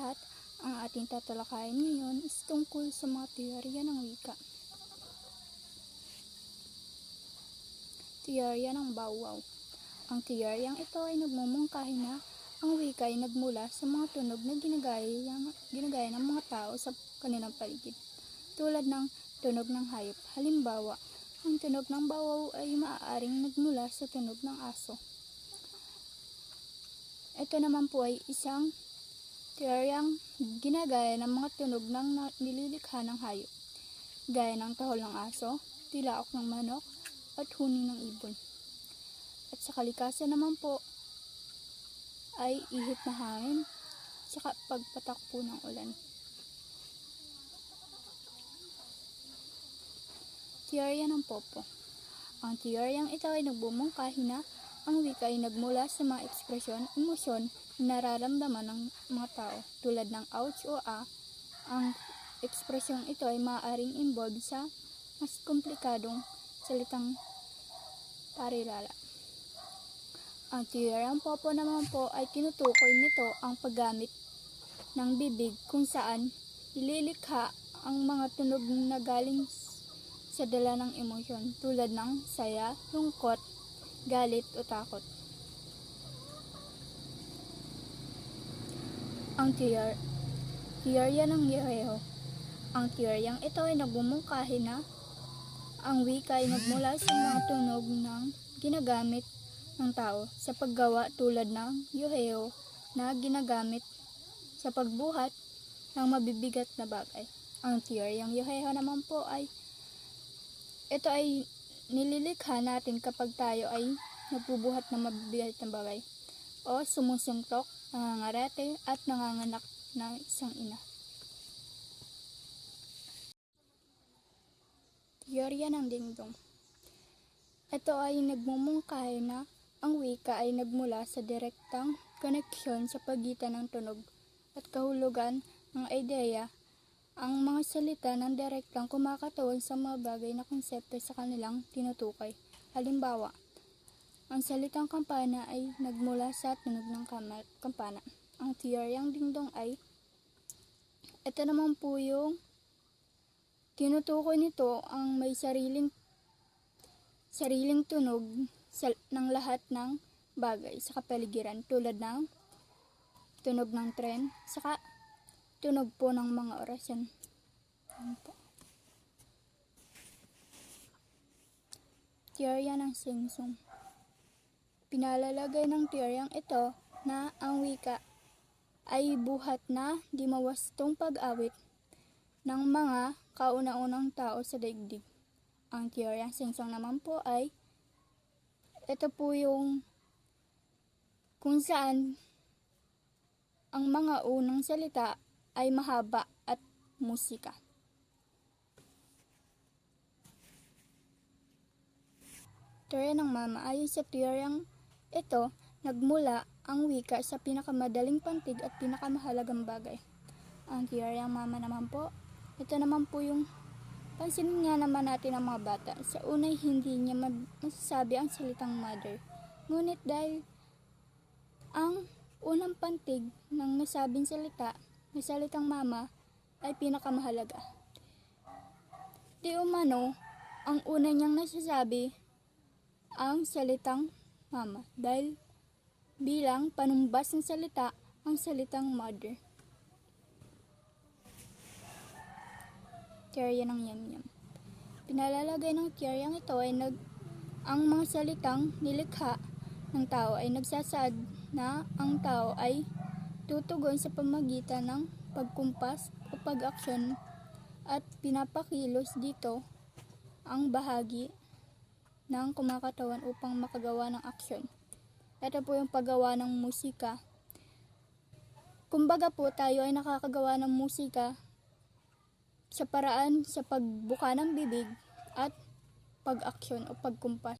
lahat. Ang ating tatalakayin ngayon is tungkol sa mga teorya ng wika. Teorya ng Bawwaw Ang teoryang ito ay nagmumungkahi na ang wika ay nagmula sa mga tunog na ginagaya, ginagaya ng mga tao sa kanilang paligid. Tulad ng tunog ng hayop. Halimbawa, ang tunog ng bawaw ay maaaring nagmula sa tunog ng aso. Ito naman po ay isang teoryang ginagaya ng mga tunog ng nililikha ng hayop, gaya ng tahol ng aso, tilaok ng manok, at huni ng ibon. At sa kalikasan naman po ay ihip na hangin, saka pagpatak po ng ulan. Teorya ng Popo Ang teoryang ito ay nagbumungkahi na ang wika ay nagmula sa mga ekspresyon, emosyon na nararamdaman ng mga tao tulad ng ouch o a. Ang ekspresyong ito ay maaaring involved sa mas komplikadong salitang parirala. Ang teoryang popo naman po ay tinutukoy nito ang paggamit ng bibig kung saan ililikha ang mga tunog na galing sa dala ng emosyon tulad ng saya, lungkot, galit o takot. Ang teor teorya ng Yeheho Ang teoryang ito ay nagbumungkahi na ang wika ay nagmula sa mga tunog ng ginagamit ng tao sa paggawa tulad ng Yeheho na ginagamit sa pagbuhat ng mabibigat na bagay. Ang teoryang Yeheho naman po ay ito ay nililikha natin kapag tayo ay nagbubuhat ng mabibigat na bagay o sumusuntok, nangangarate at nanganganak ng isang ina. Teorya ng dingdong Ito ay nagmumungkahi na ang wika ay nagmula sa direktang koneksyon sa pagitan ng tunog at kahulugan ng ideya ang mga salita ng direktang kumakatawan sa mga bagay na konsepto sa kanilang tinutukoy. Halimbawa, ang salitang kampana ay nagmula sa tunog ng kampana. Ang teoryang dingdong ay ito naman po yung tinutukoy nito ang may sariling sariling tunog sa, ng lahat ng bagay sa kapaligiran tulad ng tunog ng tren, saka tunog po ng mga orasan. Yan po. Teorya ng singsong. Pinalalagay ng teoryang ito na ang wika ay buhat na di mawastong pag-awit ng mga kauna-unang tao sa daigdig. Ang teoryang singsong naman po ay ito po yung kung saan ang mga unang salita ay mahaba at musika. Teorya ng mama ayon sa teoryang ito, nagmula ang wika sa pinakamadaling pantig at pinakamahalagang bagay. Ang teoryang mama naman po, ito naman po yung pansinin nga naman natin ang mga bata. Sa unay hindi niya ma- masasabi ang salitang mother. Ngunit dahil ang unang pantig ng nasabing salita, na salitang mama, ay pinakamahalaga. Di umano, ang una niyang nasasabi ang salitang mama dahil bilang panumbas ng salita ang salitang mother. Teorya ng yam-yam. Pinalalagay ng teoryang ito ay nag ang mga salitang nilikha ng tao ay nagsasaad na ang tao ay tutugon sa pamagitan ng pagkumpas o pag-aksyon at pinapakilos dito ang bahagi ng kumakatawan upang makagawa ng aksyon. Ito po yung paggawa ng musika. Kumbaga po tayo ay nakakagawa ng musika sa paraan sa pagbuka ng bibig at pag-aksyon o pagkumpas.